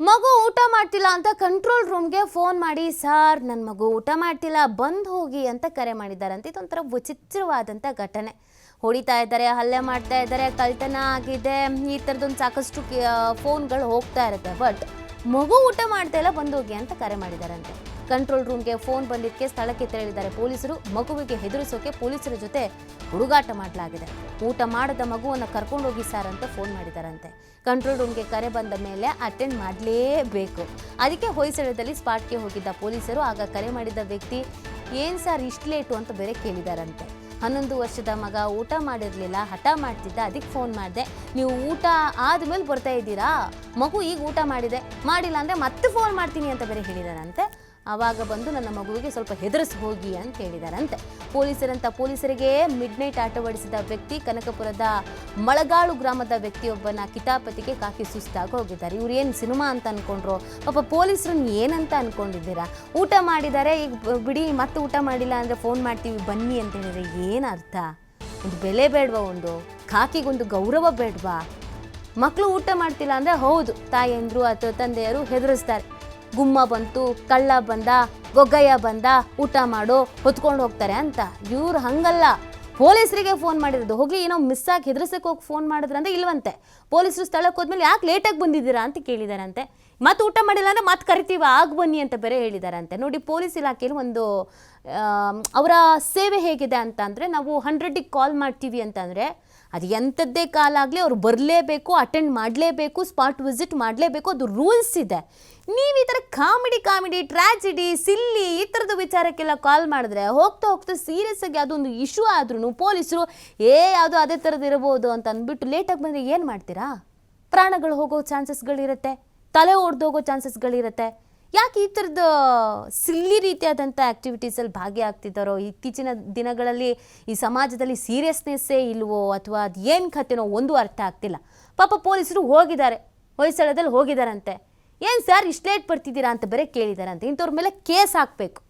ಮಗು ಊಟ ಮಾಡ್ತಿಲ್ಲ ಅಂತ ಕಂಟ್ರೋಲ್ ರೂಮ್ಗೆ ಫೋನ್ ಮಾಡಿ, ಸರ್ ನನ್ನ ಮಗು ಊಟ ಮಾಡ್ತಿಲ್ಲ, ಬಂದು ಹೋಗಿ ಅಂತ ಕರೆ ಮಾಡಿದ್ದಾರಂತೆ ಇದೊಂಥರ ವಿಚಿತ್ರವಾದಂಥ ಘಟನೆ. ಹೊಡಿತಾ ಇದ್ದಾರೆ, ಹಲ್ಲೆ ಮಾಡ್ತಾ ಇದ್ದಾರೆ, ಕಳ್ತನ ಆಗಿದೆ. ಈ ಥರದೊಂದು ಸಾಕಷ್ಟು ಫೋನ್ಗಳು ಹೋಗ್ತಾ ಇರುತ್ತೆ. ಬಟ್ ಮಗು ಊಟ ಮಾಡ್ತಾ ಇಲ್ಲ, ಬಂದು ಹೋಗಿ ಅಂತ ಕರೆ ಮಾಡಿದಾರಂತೆ. ಕಂಟ್ರೋಲ್ ರೂಮ್ಗೆ ಫೋನ್ ಬಂದಿದ್ದಕ್ಕೆ ಸ್ಥಳಕ್ಕೆ ತೆರಳಿದ್ದಾರೆ ಪೊಲೀಸರು. ಮಗುವಿಗೆ ಹೆದರಿಸೋಕೆ ಪೊಲೀಸರ ಜೊತೆ ಹುಡುಗಾಟ ಮಾಡಲಾಗಿದೆ. ಊಟ ಮಾಡದ ಮಗುವನ್ನು ಕರ್ಕೊಂಡೋಗಿ ಸರ್ ಅಂತ ಫೋನ್ ಮಾಡಿದಾರಂತೆ ಕಂಟ್ರೋಲ್ ರೂಮ್ಗೆ ಕರೆ ಬಂದ ಮೇಲೆ ಅಟೆಂಡ್ ಮಾಡಲೇಬೇಕು. ಅದಕ್ಕೆ ಹೊಯ್ಸಳದಲ್ಲಿ ಸ್ಪಾಟ್ಗೆ ಹೋಗಿದ್ದ ಪೊಲೀಸರು ಆಗ ಕರೆ ಮಾಡಿದ ವ್ಯಕ್ತಿ, ಏನು ಸರ್ ಇಷ್ಟು ಲೇಟು ಅಂತ ಬೇರೆ ಕೇಳಿದಾರಂತೆ. ಹನ್ನೊಂದು ವರ್ಷದ ಮಗ ಊಟ ಮಾಡಿರಲಿಲ್ಲ, ಹಠ ಮಾಡ್ತಿದ್ದ, ಅದಕ್ಕೆ ಫೋನ್ ಮಾಡಿದೆ. ನೀವು ಊಟ ಆದ್ಮೇಲೆ ಬರ್ತಾ ಇದ್ದೀರಾ? ಮಗು ಈಗ ಊಟ ಮಾಡಿದೆ. ಮಾಡಿಲ್ಲ ಅಂದರೆ ಮತ್ತೆ ಫೋನ್ ಮಾಡ್ತೀನಿ ಅಂತ ಬೇರೆ ಹೇಳಿದಾರಂತೆ. ಆವಾಗ ಬಂದು ನನ್ನ ಮಗುವಿಗೆ ಸ್ವಲ್ಪ ಹೆದರಿಸಿ ಹೋಗಿ ಅಂತ ಹೇಳಿದಾರಂತೆ. ಪೊಲೀಸರಂತ ಪೊಲೀಸರಿಗೆ ಮಿಡ್ ನೈಟ್ ಆಟವಾಡಿಸಿದ ವ್ಯಕ್ತಿ ಕನಕಪುರದ ಮಳಗಾಳು ಗ್ರಾಮದ ವ್ಯಕ್ತಿಯೊಬ್ಬನ ಕಿತಾಪತಿಗೆ ಕಾಕಿ ಸುಸ್ತಾಗಿ ಹೋಗಿದ್ದಾರೆ. ಇವ್ರು ಏನು ಸಿನಿಮಾ ಅಂತ ಅನ್ಕೊಂಡ್ರು? ಪಾಪ ಪೊಲೀಸರನ್ನ ಏನಂತ ಅನ್ಕೊಂಡಿದ್ದೀರಾ? ಊಟ ಮಾಡಿದ್ದಾರೆ ಈಗ ಬಿಡಿ, ಮತ್ತೆ ಊಟ ಮಾಡಿಲ್ಲ ಅಂದರೆ ಫೋನ್ ಮಾಡ್ತೀವಿ, ಬನ್ನಿ ಅಂತ ಹೇಳಿದರೆ ಏನು ಅರ್ಥ? ಒಂದು ಬೆಲೆ ಬೇಡವಾ ಒಂದು? ಕಾಕಿಗೊಂದು ಗೌರವ ಬೇಡವಾ? ಮಕ್ಕಳು ಊಟ ಮಾಡ್ತಿಲ್ಲ ಅಂದರೆ ಹೌದು ತಾಯಿಯಂದರು ಅಥವಾ ತಂದೆಯರು ಹೆದರಿಸ್ತಾರೆ. ಗುಮ್ಮ ಬಂತು, ಕಳ್ಳ ಬಂದ, ಗೊಗ್ಗಯ್ಯ ಬಂದ, ಊಟ ಮಾಡು, ಹೊತ್ಕೊಂಡು ಹೋಗ್ತಾರೆ ಅಂತ. ಇವ್ರು ಹಂಗಲ್ಲ. ಪೊಲೀಸರಿಗೆ ಫೋನ್ ಮಾಡಿರೋದು. ಹೋಗ್ಲಿ, ಏನೋ ಮಿಸ್ ಆಗಿ ಹೆದರ್ಸಕ್ಕೆ ಹೋಗಿ ಫೋನ್ ಮಾಡಿದ್ರಂತೆ ಇಲ್ವಂತೆ. ಪೊಲೀಸರು ಸ್ಥಳಕ್ಕೆ ಹೋದ್ಮೇಲೆ ಯಾಕೆ ಲೇಟಾಗಿ ಬಂದಿದ್ದೀರಾ ಅಂತ ಕೇಳಿದಾರಂತೆ. ಮತ್ತೆ ಊಟ ಮಾಡಿಲ್ಲ ಅಂದರೆ ಮತ್ತೆ ಕರಿತೀವ, ಆಗ ಬನ್ನಿ ಅಂತ ಬೇರೆ ಹೇಳಿದಾರಂತೆ. ನೋಡಿ, ಪೊಲೀಸ್ ಇಲಾಖೆಯಲ್ಲಿ ಒಂದು ಅವರ ಸೇವೆ ಹೇಗಿದೆ ಅಂತ ಅಂದರೆ ನಾವು ಹಂಡ್ರೆಡಿಗೆ ಕಾಲ್ ಮಾಡ್ತೀವಿ ಅಂತಂದರೆ ಅದು ಎಂಥದ್ದೇ ಕಾಲಾಗಲಿ ಅವ್ರು ಬರಲೇಬೇಕು ಅಟೆಂಡ್ ಮಾಡಲೇಬೇಕು ಸ್ಪಾಟ್ ವಿಸಿಟ್ ಮಾಡಲೇಬೇಕು, ಅದು ರೂಲ್ಸ್ ಇದೆ. ನೀವು ಈ ಥರ ಕಾಮಿಡಿ ಕಾಮಿಡಿ ಟ್ರ್ಯಾಜಿಡಿ ಸಿಲ್ಲಿ ಈ ಥರದ ವಿಚಾರಕ್ಕೆಲ್ಲ ಕಾಲ್ ಮಾಡಿದ್ರೆ ಹೋಗ್ತಾ ಹೋಗ್ತಾ ಸೀರಿಯಸ್ ಆಗಿ ಅದೊಂದು ಇಶ್ಯೂ ಆದ್ರೂ ಪೊಲೀಸರು, ಏ, ಯಾವುದೋ ಅದೇ ಥರದ್ದು ಇರಬಹುದು ಅಂತ ಅಂದ್ಬಿಟ್ಟು ಲೇಟಾಗಿ ಬಂದರೆ ಏನು ಮಾಡ್ತೀರಾ? ಪ್ರಾಣಗಳು ಹೋಗೋ ಚಾನ್ಸಸ್ಗಳಿರುತ್ತೆ ತಲೆ ಒಡೆದೋಗೋ ಚಾನ್ಸಸ್ಗಳಿರುತ್ತೆ ಯಾಕೆ ಈ ಥರದ ಸಿಲ್ಲಿ ರೀತಿಯಾದಂಥ ಆ್ಯಕ್ಟಿವಿಟೀಸಲ್ಲಿ ಭಾಗಿಯಾಗ್ತಿದ್ದಾರೋ? ಇತ್ತೀಚಿನ ದಿನಗಳಲ್ಲಿ ಈ ಸಮಾಜದಲ್ಲಿ ಸೀರಿಯಸ್ನೆಸ್ಸೇ ಇಲ್ವೋ ಅಥವಾ ಅದು ಏನು ಕಥೆನೋ ಒಂದು ಅರ್ಥ ಆಗ್ತಿಲ್ಲ. ಪಾಪ ಪೊಲೀಸರು ಹೋಗಿದ್ದಾರೆ. ಹೊಯ್ಸಳದಲ್ಲಿ ಹೋಗಿದ್ದಾರಂತೆ. ಏನು ಸರ್ ಇಷ್ಟು ಲೇಟ್ ಬರ್ತಿದ್ದೀರಾ ಅಂತ ಬೇರೆ ಕೇಳಿದಾರಂತೆ ಇಂಥವ್ರ ಮೇಲೆ ಕೇಸ್ ಹಾಕಬೇಕು.